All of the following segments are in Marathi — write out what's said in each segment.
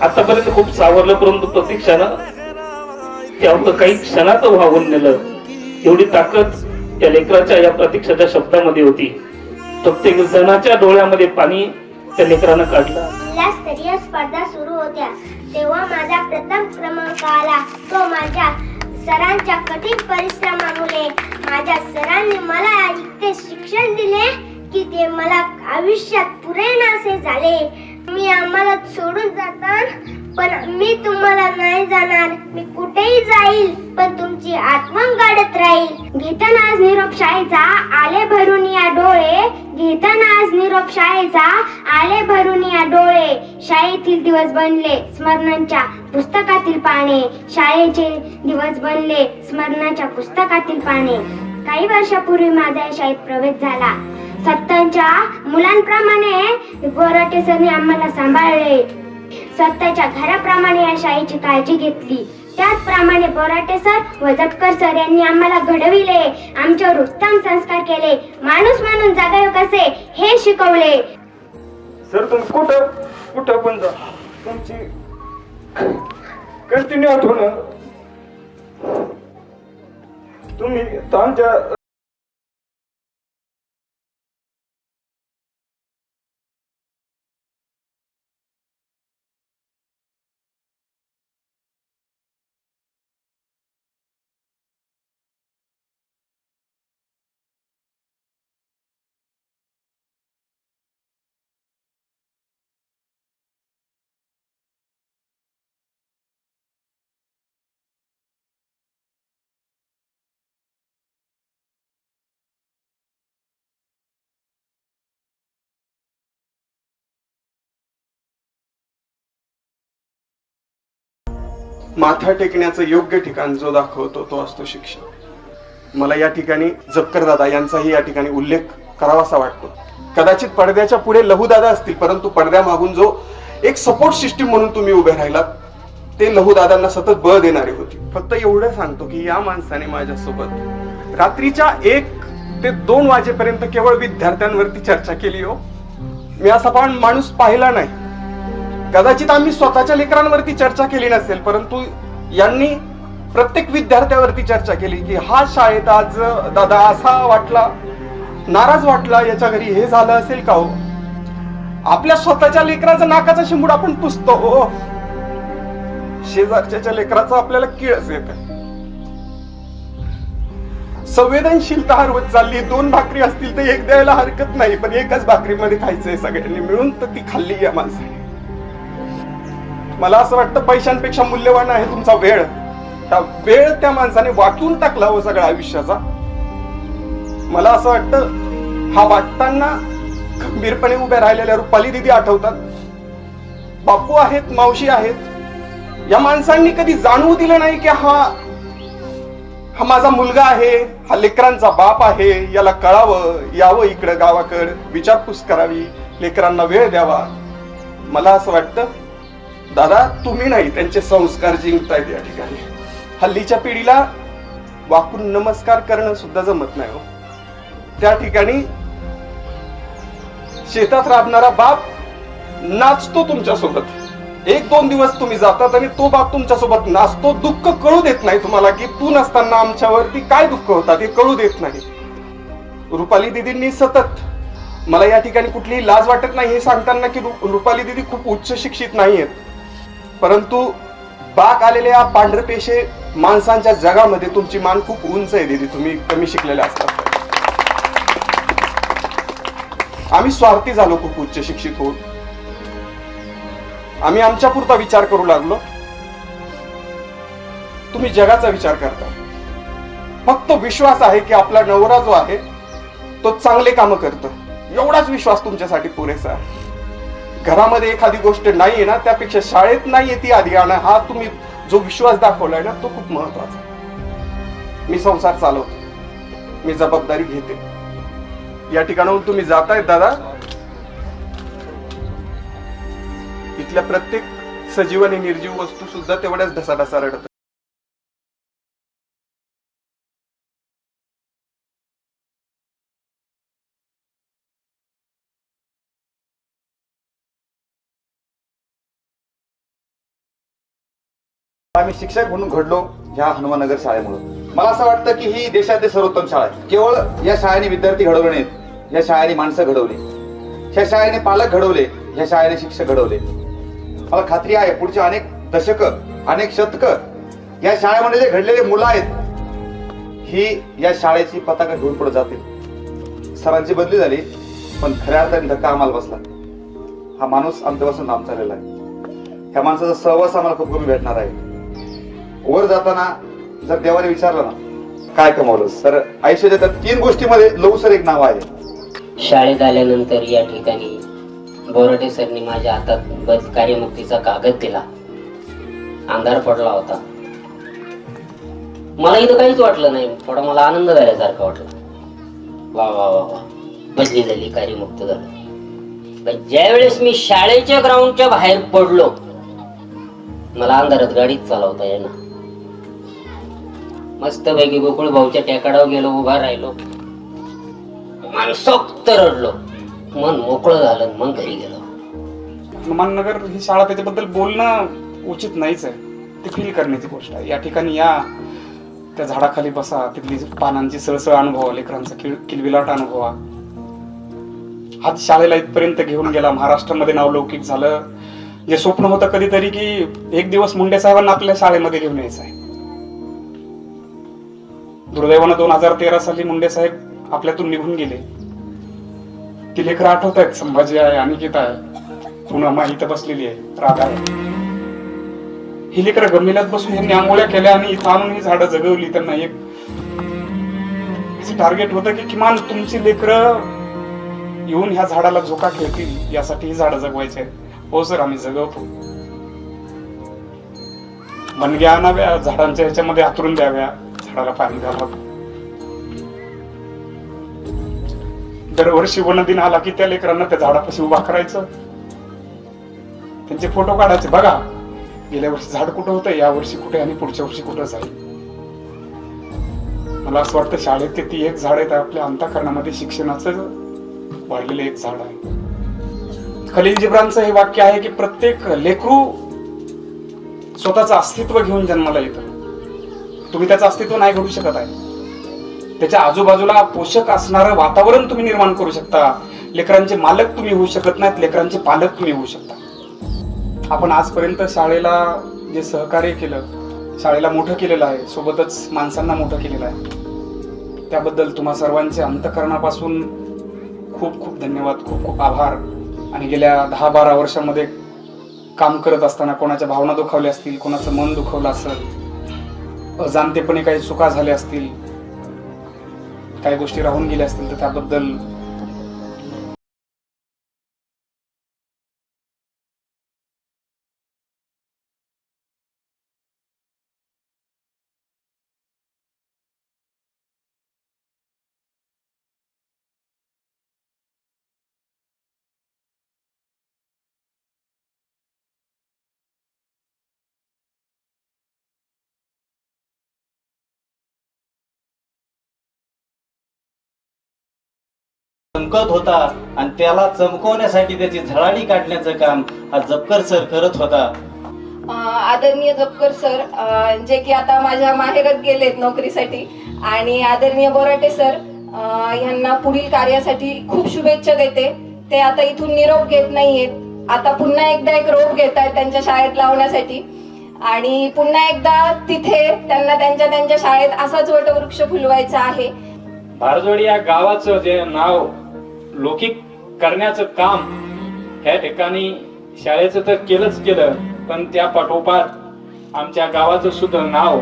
आतापर्यंत खूप सावरलं परंतु प्रतीक्षानं ते अवघं काही क्षणात व्हावून नेलं. एवढी ताकद त्या लेकराच्या या प्रतीक्षाच्या शब्दामध्ये होती. प्रत्येक जणाच्या डोळ्यामध्ये पाणी त्या लेकरानं काढलं. जिल्हास्तरीय स्पर्धा सुरू होत्या. तेव्हा माझा प्रथम क्रमांक आला. तो माझ्या सरांच्या कठीण परिश्रमामुळे. माझ्या सरांनी मला इतके शिक्षण दिले की ते मला आयुष्यात पुरेनासे झाले. मी आम्हाला सोडून जातात पण मी तुम्हाला नाही जाणार. मी कुठेही जाईल पण तुमची आत्मा गाडत राहील. घेताना आज निरोप शाळेचा आले भरून या डोळे. घेताना आज निरोप शाळेचा आले भरून या डोळे. शाळेतील दिवस बनले स्मरणांच्या पुस्तकातील पाने. शाळेचे दिवस बनले स्मरणाच्या पुस्तकातील पाने. काही वर्षापूर्वी माझा या शाळेत प्रवेश झाला. सत्तांच्या मुलांप्रमाणे बोराटे सरने आम्हाला सांभाळले. सत्ताच्या घराप्रमाणे या शाळेची काळजी घेतली. त्याचप्रमाणे बोराटे सर व जपकर सर यांनी आम्हाला घडविले. आमच्यावर उत्तम संस्कार केले. माणूस म्हणून जगावे कसे हे शिकवले. सर तुम्ही कुठं? कुठं पण जा. तुमची कंटिन्यू आठवण. तुम्ही आमच्या माथा टेकण्याचं योग्य ठिकाण जो दाखवतो तो असतो शिक्षण. मला या ठिकाणी जपकर दादा यांचाही या ठिकाणी उल्लेख करावासा वाटतो. कदाचित पडद्याच्या पुढे लहूदादा असतील परंतु पडद्यामागून जो एक सपोर्ट सिस्टीम म्हणून तुम्ही उभे राहिलात ते लहूदादांना सतत बळ देणारे होती. फक्त एवढं सांगतो की या माणसाने माझ्यासोबत रात्रीच्या एक ते दोन वाजेपर्यंत केवळ विद्यार्थ्यांवरती चर्चा केली हो. मी असा पण माणूस पाहिला नाही. कदाचित आम्ही स्वतःच्या लेकरांवरती चर्चा केली नसेल परंतु यांनी प्रत्येक विद्यार्थ्यावरती चर्चा केली की हा शाळेत आज दादा असा वाटला नाराज वाटला याच्या घरी हे झालं असेल का हो? आपल्या स्वतःच्या लेकराचा नाकाचा शिंबूड आपण पुसतो हो, हो. शेजारच्या लेकराचा आपल्याला किळस येत. संवेदनशीलता हरवत चालली दोन भाकरी असतील तर एक द्यायला हरकत नाही पण एकाच भाकरीमध्ये खायचंय सगळ्यांनी मिळून तर ती खाल्ली या माणसाने. मला असं वाटतं पैशांपेक्षा मूल्यवान आहे तुमचा वेळ. त्या वेळ त्या माणसाने वाटून टाकला हो सगळ्या आयुष्याचा. मला असं वाटतं हा वाटताना खंबीरपणे उभ्या राहिलेल्या रुपाली दिदी आठवतात. बापू आहेत मावशी आहेत. या माणसांनी कधी जाणवू दिलं नाही की हा हा माझा मुलगा आहे हा लेकरांचा बाप आहे याला कळावं यावं इकडं गावाकड विचारपूस करावी लेकरांना वेळ द्यावा. मला असं वाटतं दादा तुम्ही नाही त्यांचे संस्कार जिंकतायत या ठिकाणी. हल्लीच्या पिढीला वाकून नमस्कार करणं सुद्धा जमत नाही हो. त्या ठिकाणी शेतात राबणारा बाप नाचतो तुमच्यासोबत एक दोन दिवस तुम्ही जातात आणि तो बाप तुमच्यासोबत नाचतो. दुःख कळू देत नाही तुम्हाला की तू नसताना आमच्यावरती काय दुःख होतात हे कळू देत नाही. रुपाली दिदींनी सतत मला या ठिकाणी कुठलीही लाज वाटत नाही हे सांगताना की रु- रुपाली दिदी खूप उच्च शिक्षित नाही आहेत परंतु बाक आलेल्या पांढरपेशे माणसांच्या जगामध्ये तुमची मान खूप उंच आहे दिदी. तुम्ही कमी शिकलेले असतात. आम्ही स्वार्थी झालो खूप उच्च शिक्षित होऊन. आम्ही आमच्या पुरता विचार करू लागलो. तुम्ही जगाचा विचार करता. फक्त विश्वास आहे की आपला नवरा जो आहे तो चांगले काम करतो. एवढाच विश्वास तुमच्यासाठी पुरेसा आहे. घरामध्ये एखादी गोष्ट नाहीये ना त्यापेक्षा शाळेत नाहीये ती आधी आणा हा तुम्ही जो विश्वास दाखवलाय ना तो खूप महत्त्वाचा आहे. मी संसार चालवतो. मी जबाबदारी घेते. या ठिकाणाहून तुम्ही जाताय दादा. इथल्या प्रत्येक सजीव आणि निर्जीव वस्तू सुद्धा तेवढ्याच ढसाढसा रडत आम्ही शिक्षक म्हणून घडलो ह्या हनुमाननगर शाळेमुळे. मला असं वाटतं की ही देशातील सर्वोत्तम शाळा आहे. केवळ या शाळेने विद्यार्थी घडवले नाहीत या शाळेने माणसं घडवली. ह्या शाळेने पालक घडवले ह्या शाळेने शिक्षक घडवले. मला खात्री आहे पुढचे अनेक दशक अनेक शतक या शाळेमध्ये जे घडलेले मुलं आहेत ही या शाळेची पताका घेऊन पुढे जातील. सरांची बदली झाली पण खऱ्या अर्थाने धक्का आम्हाला बसला. हा माणूस आमच्यापासून लांब चाललेला आहे. ह्या माणसाचा सहवास आम्हाला खूप कमी भेटणार आहे. वर जाताना जर देवाने विचारलं ना काय कमवलं? सर आयुष्याच्या त्या तीन गोष्टीमध्ये लवसर एक नाव आहे. शाळेत आल्यानंतर या ठिकाणी बोराटे सरनी माझ्या हातात बद कार्यमुक्तीचा कागद दिला. अंधार पडला होता. मला इथं काहीच वाटलं नाही. थोडा मला आनंद झाल्यासारखा वाटला. वा वा वा वा. बदली झाली कार्यमुक्त झालं. ज्यावेळेस ज्या वेळेस मी शाळेच्या ग्राउंडच्या बाहेर पडलो मला अंधारात गाडीच चालवता येणार. मस्त पैकी गोकुळ भाऊच्या टेकाडावर गेलो उभा राहिलो. मनसोक्त रडलो. मन मोकळं झालं मग घरी गेलो. हनुमाननगर ही शाळा त्याच्याबद्दल बोलणं उचित नाहीच आहे. ती फील करण्याची गोष्ट आहे. या ठिकाणी या. त्या झाडाखाली बसा. तिथली पानांची सळसळ अनुभवा. लेकरांचा किल किलबिलाट अनुभवा. हात शाळेला इथपर्यंत घेऊन गेला. महाराष्ट्रामध्ये नावलौकिक झालं. जे स्वप्न होतं कधीतरी की एक दिवस मुंडे साहेबांना आपल्या शाळेमध्ये घेऊन यायचं आहे. दुर्दैवानं दोन हजार तेरा साली मुंडे साहेब आपल्यातून निघून गेले. ती लेकरं आठवत आहेत संभाजी आहे अनिकेत आहे पुन्हा मा इथं बसलेली आहे राधा आहे. ही लेकरं गमिलात बसून यांनी आंघोळ्या केल्या आणि इथं आणून ही झाडं जगवली त्यांना एक. टार्गेट होतं की किमान तुमची लेकरं येऊन ह्या झाडाला झोका खेळतील यासाठी ही झाडं जगवायचे आहेत. हो सर आम्ही जगवतो. बनग्या आणाव्या झाडांच्या ह्याच्यामध्ये हातरून द्याव्या. पाणी द्यावं दरवर्षी वन दिन आला की त्या लेकरांना त्या झाडापाशी उभा करायचं. त्यांचे फोटो काढायचे. बघा गेल्या वर्षी झाड कुठं होतं या वर्षी कुठे आणि पुढच्या वर्षी कुठं जाईल मला असं वाटतं शाळेत ते ती एक झाड आहे आपल्या अंतकरणामध्ये शिक्षणाचं वाढलेलं एक झाड आहे. खलील जिब्रांचं हे वाक्य आहे की प्रत्येक लेकरू स्वतःचं अस्तित्व घेऊन जन्माला येतं. तुम्ही त्याचं अस्तित्व नाही घडू शकत आहे. त्याच्या आजूबाजूला पोषक असणारं वातावरण तुम्ही निर्माण करू शकता. लेकरांचे मालक तुम्ही होऊ शकत नाहीत लेकरांचे पालक तुम्ही होऊ शकता. आपण आजपर्यंत शाळेला जे सहकार्य केलं शाळेला मोठं केलेलं आहे सोबतच माणसांना मोठं केलेलं आहे. त्याबद्दल तुम्हा सर्वांचे अंतकरणापासून खूप खूप धन्यवाद खूप खूप आभार. आणि गेल्या दहा बारा वर्षामध्ये काम करत असताना कोणाच्या भावना दुखावल्या असतील कोणाचं मन दुखवलं असेल अजाणतेपणे काही चुका झाल्या असतील काही गोष्टी राहून गेल्या असतील तर त्याबद्दल चमकत होता आणि त्याला चमकवण्यासाठी त्याची झळाळी काढण्याचं काम हा जपकर सर करत होता. आदरणीय जपकर सर अ, जे की आता माझ्या माहेरात गेलेत नोकरीसाठी. आणि आदरणीय बोराटे सर अ, यांना पुढील कार्यासाठी खूप शुभेच्छा देते. ते आता इथून निरोप घेत नाहीयेत. आता पुन्हा एकदा एक रोप घेत आहेत त्यांच्या शाळेत लावण्यासाठी. आणि पुन्हा एकदा तिथे त्यांना त्यांच्या त्यांच्या शाळेत असाच वटवृक्ष फुलवायचा आहे. भारजोडी या गावाचं जे नाव लौकिक करण्याचं काम ह्या ठिकाणी शाळेचं तर केलंच केलं पण त्या पाठोपाठ आमच्या गावाचं सुद्धा नाव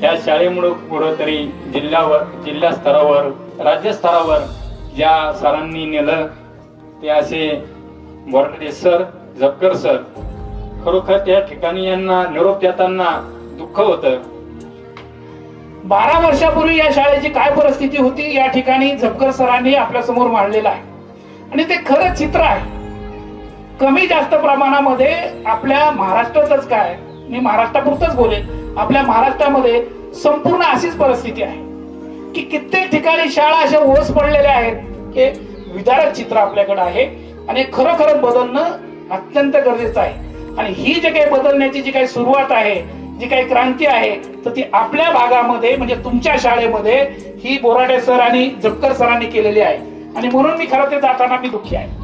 त्या शाळेमुळं पुढं तरी जिल्ह्यावर जिल्हा स्तरावर राज्यस्तरावर ज्या सरांनी नेलं ते असे बोर्डे सर झपकर सर खरोखर त्या ठिकाणी यांना निरोप देताना दुःख होतं. बारा वर्षापूर्वी या शाळेची काय परिस्थिती होती या ठिकाणी झपकर सरांनी आपल्यासमोर मांडलेलं आहे. आणि ते खरं चित्र आहे. कमी जास्त प्रमाणामध्ये आपल्या महाराष्ट्रातच काय मी महाराष्ट्रापुरतच बोलेन आपल्या महाराष्ट्रामध्ये संपूर्ण अशीच परिस्थिती आहे. की कित्येक ठिकाणी शाळा अशा ओस पडलेल्या आहेत हे विदारक चित्र आपल्याकडे आहे आणि खरोखर बदलणं अत्यंत गरजेचं आहे. आणि ही जे काही बदलण्याची जी काही सुरुवात आहे जी काही क्रांती आहे तर ती आपल्या भागामध्ये म्हणजे तुमच्या शाळेमध्ये ही बोराडे सर आणि जपकर सरांनी केलेली आहे. आणि म्हणून मी खरं ते जाताना मी दुःखी आहे.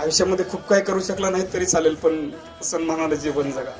आयुष्यामध्ये खूप काही करू शकला नाही तरी चालेल पण सन्मानाला जीवन जगा.